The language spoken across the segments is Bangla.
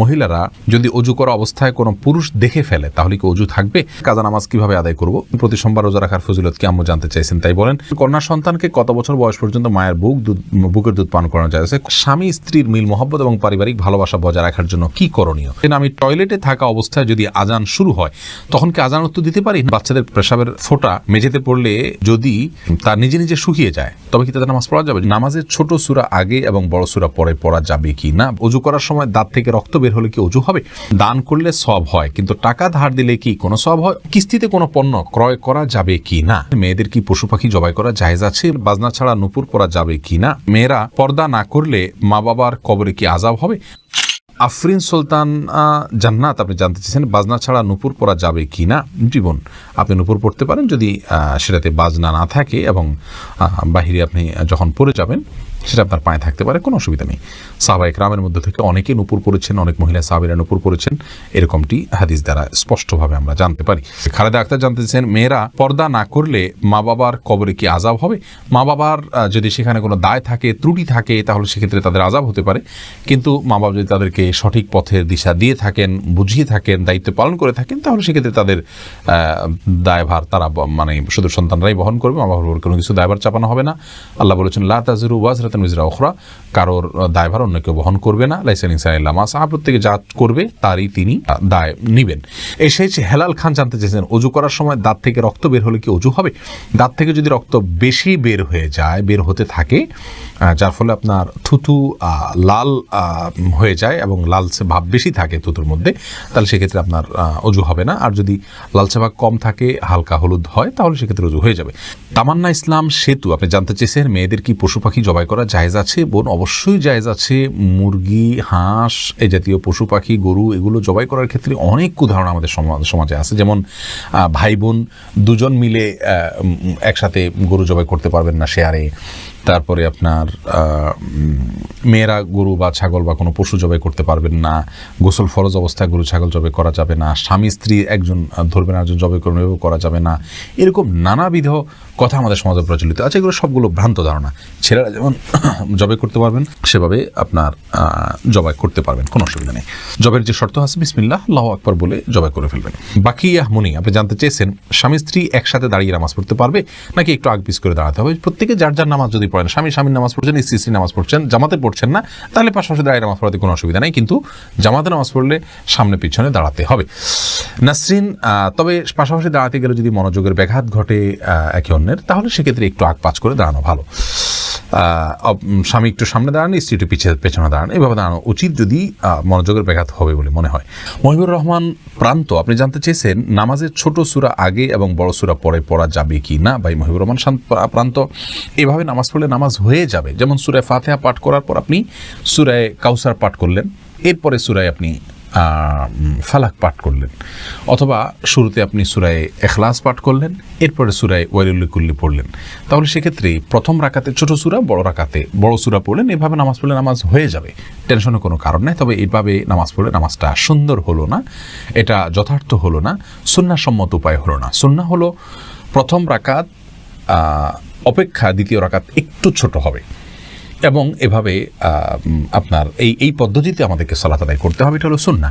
মহিলারা যদি অজু করা অবস্থায় কোনো পুরুষ দেখে ফেলে, তাহলে কি অজু থাকবে? কাজা নামাজ কীভাবে আদায় করব? প্রতি সোমবার রোজা রাখার ফজিলত কি আম্মু জানতে চাইছেন, তাই বলেন। কন্যা সন্তানকে কত বছর বয়স পর্যন্ত মায়ের বুক দুধ, বুকের দুধ পান করানো যায়? স্বামী, স্ত্রীর মিল, মহব্বত এবং পারিবারিক ভালোবাসা বজায় রাখার জন্য কি করণীয়? আমি টয়লেটে থাকা অবস্থায় যদি আজান শুরু হয়, তখন কি আজান উত্তর দিতে পারি? বাচ্চাদের পেশাবের ফোটা মেঝেতে পড়লে যদি তার নিজে নিজে শুকিয়ে যায়, তবে কি তাদের নামাজ পড়া যাবে? নামাজের ছোট সুরা আগে এবং বড় সুরা পরে পড়া যাবে কি না? অজু করার সময় দাঁত থেকে রক্ত বের হলে কি অজু হবে? দান করলে সব হয়, কিন্তু টাকা ধার দিলে কি কোনো সব হয়? কিস্তিতে কোনো পণ্য ক্রয় করা যাবে কি না? মেয়েদের কি পশু পাখি জবাই করা জায়েজ আছে? বাজনা ছাড়া নুপুর করা যাবে কি না? মেয়েরা পর্দা না করলে মা বাবার কবরে কি আজাব হবে? আফরিন সুলতান জান্নাত, আপনি জানতে চেয়েছেন বাজনা ছাড়া নুপুর পরা যাবে কি না? জীবন, আপনি নুপুর পড়তে পারেন যদি সেটাতে বাজনা না থাকে এবং বাহিরে আপনি যখন পড়ে যাবেন সেটা আপনার পায়ে থাকতে পারে, কোনো অসুবিধা নেই। সাহবাইক রামের মধ্যে থেকে অনেকে নুপুর পড়েছেন, অনেক মহিলা সাহাবিরা নুপুর পড়েছেন। এরকমটি হাদিস দ্বারা স্পষ্টভাবে আমরা জানতে পারি। খালেদা আক্তার জানতে চেয়েছেন মেয়েরা পর্দা না করলে মা বাবার কবরে কি আজাব হবে? মা বাবার যদি সেখানে কোনো দায় থাকে, ত্রুটি থাকে, তাহলে সেক্ষেত্রে তাদের আজাব হতে পারে। কিন্তু মা বাবা যদি তাদেরকে সঠিক পথের দিশা দিয়ে থাকেন, বুঝিয়ে থাকেন, দায়িত্ব পালন করে থাকেন, তাহলে সেক্ষেত্রে তাদের দায়ভার তারা মানে শুধু সন্তানরাই বহন করবে, মা বাবার কোনো কিছু দায়ভার চাপানো হবে না। আল্লাহ বলেছেন, লা তাজিরু ওয়াজরাতান উজরা উখরা। কারোর দায়ভার অন্য কেউ বহন করবে না। লাইসেন ইনসানিল্লাহ মা সাহা প্রত্যেকে যা করবে, তারই তিনি দায় নিবেন। এসে হেলাল খান জানতে চেয়েছেন, অজু করার সময় দাঁত থেকে রক্ত বের হলে কি অজু হবে? দাঁত থেকে যদি রক্ত বেশি বের হয়ে যায়, বের হতে থাকে যার ফলে আপনার থুতু লাল হয়ে যায় এবং লালচে ভাব বেশি থাকে থুতুর মধ্যে, তাহলে সেক্ষেত্রে আপনার অজু হবে না। আর যদি লালচে ভাব কম থাকে, হালকা হলুদ হয়, তাহলে সেক্ষেত্রে অজু হয়ে যাবে। তামান্না ইসলাম সেতু, আপনি জানতে চেয়েছেন, মেয়েদের কি পশু পাখি জবাই করা জায়েজ আছে বোন? অবশ্যই জায়েজ আছে। মুরগি, হাঁস, এই জাতীয় পশু পাখি, গরু, এগুলো জবাই করার ক্ষেত্রে অনেক উদাহরণ আমাদের সমা- সমাজে আছে। যেমন ভাই বোন দুজন মিলে একসাথে গরু জবাই করতে পারবেন না শেয়ারে। তারপরে আপনার মেয়েরা গরু বা ছাগল বা কোনো পশু জবাই করতে পারবেন না, গোসল ফরজ অবস্থায় গরু ছাগল জবাই করা যাবে না, স্বামী স্ত্রী একজন ধরবেন একজন জবাই করবেন করা যাবে না। এরকম নানাবিধ কথা আমাদের সমাজে প্রচলিত আছে, এগুলো সবগুলো ভ্রান্ত ধারণা। ছেলেরা যেমন জবাই করতে পারবেন, সেভাবে আপনার জবাই করতে পারবেন, কোনো অসুবিধা নেই। জবের যে শর্ত আছে, বিসমিল্লাহ, আল্লাহ আকবর বলে জবাই করে ফেলবেন। বাকি মুনি আপনি জানতে চেয়েছেন, স্বামী স্ত্রী একসাথে দাঁড়িয়ে নামাজ পড়তে পারবে, নাকি একটু আগ পিস করে দাঁড়াতে হবে? প্রত্যেকে যার যার নামাজ যদি পড়েন। স্বামী স্বামীর নামাজ পড়ছেন, স্ত্রী স্ত্রী নামাজ পড়ছেন, জামাতে পড়ছেন না, তাহলে পাশাপাশি দাঁড়িয়ে নামাজ পড়াতে কোনো অসুবিধা নেই, কিন্তু জামাতে নামাজ পড়লে সামনে পিছনে দাঁড়াতে হবে। নাসরিন তবে পাশাপাশি দাঁড়াতে গেলে যদি মনোযোগের ব্যাঘাত ঘটে একে অন্যের, তাহলে সেক্ষেত্রে একটু আগ পাঁচ করে দাঁড়ানো ভালো। স্বামী একটু সামনে দাঁড়ান, স্ত্রী একটু পিছিয়ে পেছনে দাঁড়ান। এভাবে দাঁড়ানো উচিত যদি মনোযোগের ব্যাঘাত হবে বলে মনে হয়। মহিবুর রহমান প্রান্ত, আপনি জানতে চেয়েছেন নামাজের ছোট সুরা আগে এবং বড় সুরা পরে পড়া যাবে কি না? ভাই, মহিবুর রহমান প্রান্ত, এভাবে নামাজ পড়লে নামাজ হয়ে যাবে। যেমন সুরায় ফাতেহা পাঠ করার পর আপনি সুরায় কাউসার পাঠ করলেন, এরপরে সুরায় আপনি ফালাক পাঠ করলেন। অথবা শুরুতে আপনি সুরায় এখলাস পাঠ করলেন, এরপরে সুরায় ওয়াইলুল্লিকুল্লি পড়লেন। তাহলে সেক্ষেত্রে প্রথম রাকাতে ছোট সুরা, বড় রাকাতে বড় সুরা পড়লেন, এভাবে নামাজ পড়লে নামাজ হয়ে যাবে। টেনশনের কোনো কারণ নেই, তবে এইভাবে নামাজ পড়লে নামাজটা সুন্দর হলো না, এটা যথার্থ হলো না, সুন্নাসম্মত উপায় হলো না। সুন্না হলো প্রথম রাকাত অপেক্ষা দ্বিতীয় রাকাত একটু ছোট হবে। এবং এভাবে আপনার এই এই পদ্ধতিতে আমাদেরকে সালাত আদায় করতে হবে এটা হলো সুন্না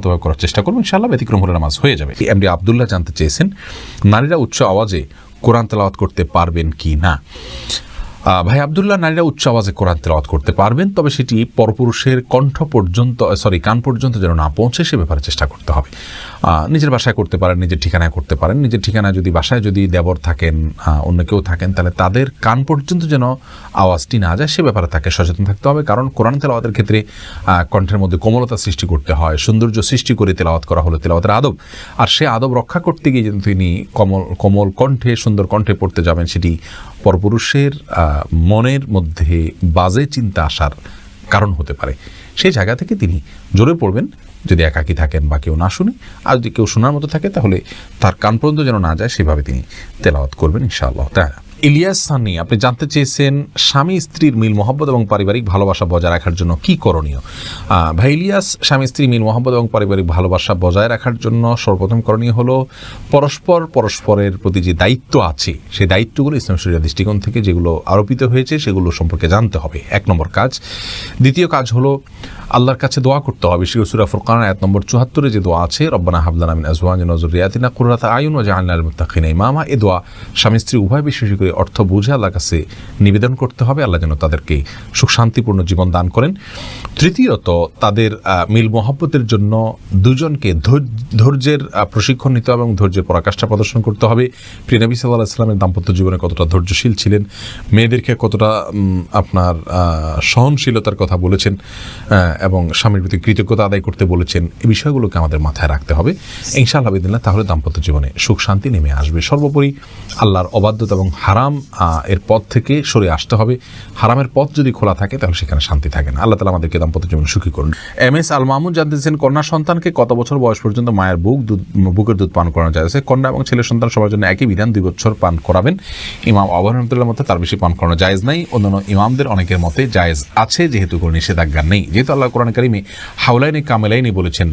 সুন্নাসম্মতভাবে করার চেষ্টা করব ইনশাল্লাহ ব্যতিক্রম হলে নামাজ হয়ে যাবে। এমডি আবদুল্লাহ জানতে চেয়েছেন, নারীরা উচ্চ আওয়াজে কোরআন তেলাওয়াত করতে পারবেন কি না? ভাই আবদুল্লাহ, নারীরা উচ্চ আওয়াজে কোরআন তেলাওয়াত করতে পারবেন, তবে সেটি পরপুরুষের কণ্ঠ পর্যন্ত সরি কান পর্যন্ত যেন না পৌঁছে, সে ব্যাপারে চেষ্টা করতে হবে। নিজের বাসায় করতে পারেন, নিজের ঠিকানায় করতে পারেন। নিজের ঠিকানায় যদি বাসায় যদি দেবর থাকেন অন্য কেউ থাকেন, তাহলে তাদের কান পর্যন্ত যেন আওয়াজটি না যায়, সে ব্যাপারে তাকে সচেতন থাকতে হবে। কারণ কোরআন তেলাওয়াতের ক্ষেত্রে কণ্ঠের মধ্যে কোমলতা সৃষ্টি করতে হয়, সৌন্দর্য সৃষ্টি করে তেলাওয়াত করা হলো তেলাওয়াতের আদব। আর সে আদব রক্ষা করতে গিয়ে যদি তিনি কমল, কোমল কণ্ঠে, সুন্দর কণ্ঠে পড়তে যাবেন, সেটি পরপুরুষের মনের মধ্যে বাজে চিন্তা আসার কারণ হতে পারে। সেই জায়গা থেকে তিনি জোরে পড়বেন, যদি একাকি থাকেন বা কেউ না শুনে। আর যদি কেউ শোনার মতো থাকে, তাহলে তার কান পর্যন্ত যেন না যায়, সেভাবে তিনি তেলাওয়াত করবেন, ইনশাআল্লাহ। তাই ইলিয়াস সানি আপনি জানতে চেয়েছেন স্বামী স্ত্রীর মিল মহব্বত এবং পারিবারিক ভালোবাসা বজায় রাখার জন্য কি করণীয়? ভাই ইলিয়াস, স্বামী স্ত্রী মিল মহব্বত এবং পারিবারিক ভালোবাসা বজায় রাখার জন্য সর্বপ্রথম করণীয় হলো পরস্পর পরস্পরের প্রতি যে দায়িত্ব আছে, সেই দায়িত্বগুলো ইসলাম শরীয় দৃষ্টিকোণ থেকে যেগুলো আরোপিত হয়েছে সেগুলো সম্পর্কে জানতে হবে। এক নম্বর কাজ। দ্বিতীয় কাজ হলো আল্লাহর কাছে দোয়া করতে হবে। বিশেষ সুরা ফুরকান আয়াত নম্বর চুহাত্তরে যে দোয়া আছে, রব্বানা হাবলানা মিন আজওয়াজিন ওয়া যুররিয়াতিনা কুররাতা আয়ুন ওয়া জাআলনা লিল মুত্তাকিনা ইমামা এই দোয়া স্বামী স্ত্রী উভয় বিশেষ করে অর্থ বুঝে আল্লাহর কাছে নিবেদন করতে হবে। আল্লাহ যেন তাদেরকে সুখ শান্তিপূর্ণ জীবন দান করেন। তৃতীয়ত, তাদের মিল মহব্বতের জন্য দুজনকে ধৈর্যের প্রশিক্ষণ নিতে হবে এবং ধৈর্যের পরাকাষ্ঠা প্রদর্শন করতে হবে। প্রিয় নবী সাল্লাহ ইসলামের দাম্পত্য জীবনে কতটা ধৈর্যশীল ছিলেন, মেয়েদেরকে কতটা আপনার সহনশীলতার কথা বলেছেন এবং স্বামীর প্রতি কৃতজ্ঞতা আদায় করতে বলেছেন, এই বিষয়গুলোকে আমাদের মাথায় রাখতে হবে। ইনশাআল্লাহ তাহলে দাম্পত্য জীবনে সুখ শান্তি নেমে আসবে। সর্বোপরি আল্লাহর অবাধ্যতা এবং হারাম আহ, এর পথ থেকে সরে আসতে হবে। হারামের পথ যদি খোলা থাকে তাহলে সেখানে শান্তি থাকে না। আল্লাহ তালা আমাদেরকে দাম্পত্য জীবন সুখী করুন। এম এস আল মাহমুদ জানতে চেয়েছেন কন্যা সন্তানকে কত বছর বয়স পর্যন্ত মায়ের বুক দুধ বুকের দুধ পান করানো যায়? কন্যা এবং ছেলে সন্তান সবার জন্য একই বিধান দুই বছর পান করাবেন। ইমাম আবহাওয়া রহমতুল্লাহ মতে তার বেশি পান করানো জায়েজ নাই। অন্যান্য ইমামদের অনেকের মতে জায়েজ আছে যেহেতু কোনো নিষেধাজ্ঞা নেই। যেহেতু আল্লাহ কোরআন কারিমে হাউলাইনে কামেলাইনি বলেছেন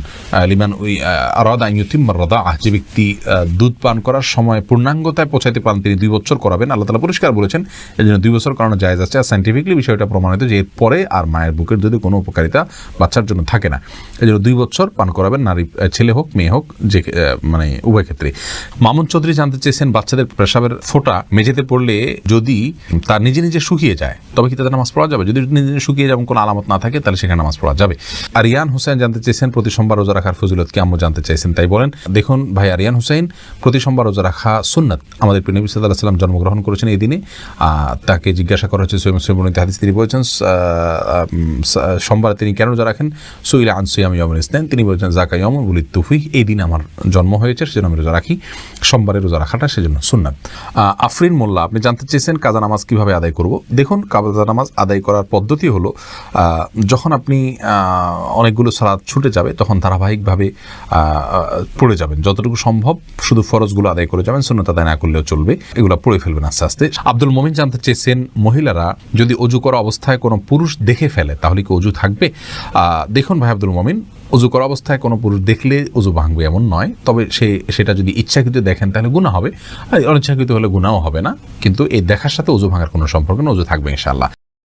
লিমান ওই আরাদা ইউতিম রদা যে ব্যক্তি দুধ পান করার সময় পূর্ণাঙ্গতায় পৌঁছাতে পারেন তিনি দুই বছর করাবেন। আল্লাহ তালা পরিষ্কার বলেছেন এই জন্য দুই বছর কারণে জায়েজ আছে। আর সাইন্টিফিকলি বিষয়টা প্রমাণিত যে এরপরে আর মায়ের বুকের যদি কোনো উপকারিতা বাচ্চার জন্য থাকে না। এই জন্য দুই বছর পান করাবেন, নারী ছেলে হোক, মেয়ে হোক, যে মানে উভয় ক্ষেত্রে। মামুন চৌধুরী জানতে চেয়েছেন, বাচ্চাদের পেশাবের ফোঁটা মেঝেতে পড়লে যদি তার নিজে নিজে শুকিয়ে যায়, তবে কি তাদের নামাজ পড়া যাবে? যদি নিজে নিজে শুকিয়ে যাবে কোনো আলামত না থাকে, তাহলে সেখানে নামাজ পড়া যাবে। আরিয়ান হোসেন জানতে চেয়েছেন, প্রতি সোমবার রোজা রাখার ফজিলত কি? আম্মু জানতে চাইছেন তাই বলেন। দেখুন ভাই আরিয়ান হোসেন, প্রতি সোমবার রোজা রাখা সুন্নাত। আমাদের প্রিয় সাল্লাম জন্মগ্রহণ করেছেন এই দিনে। তাকে জিজ্ঞাসা করা হচ্ছে সৈম সৈমনিত হাদিস তিনি বলছেন সোমবার তিনি কেন রোজা রাখেন? সইলা আনসুয়াম ইয়মুল ইসলাম তিনি বলছেন জাকা ইয়মুল বলি তুফি এই দিন আমার জন্ম হয়েছে, সেজন্য আমি রোজা রাখি। সোমবারে রোজা রাখাটা সেজন্য সুন্নাত। আফরিন মোল্লা, আপনি জানতে চেয়েছেন কাজা নামাজ কীভাবে আদায় করব? দেখুন, কাজা নামাজ আদায় করার পদ্ধতি হলো যখন আপনি অনেকগুলো সালাদ ছুটে যাবে, তখন ধারাবাহিকভাবে পড়ে যাবেন। যতটুকু সম্ভব শুধু ফরজগুলো আদায় করে যাবেন শূন্যতা আদায় না করলেও চলবে। এগুলো পড়ে ফেলবেন আস্তে আস্তে। আব্দুল মমিন জানতে চেয়েছেন, মহিলারা যদি অজু করা অবস্থায় কোনো পুরুষ দেখে ফেলে, তাহলে কি অজু থাকবে? দেখুন ভাই আব্দুল মমিন, অজু করা অবস্থায় কোনো পুরুষ দেখলে অজু ভাঙবে এমন নয়। তবে সে, সেটা যদি ইচ্ছাকৃত দেখেন, তাহলে গুণা হবে। আর অনিচ্ছাকৃত হলে গুণাও হবে না। কিন্তু এই দেখার সাথে অজু ভাঙার কোনো সম্পর্ক না অজু থাকবে ইনশাআল্লাহ।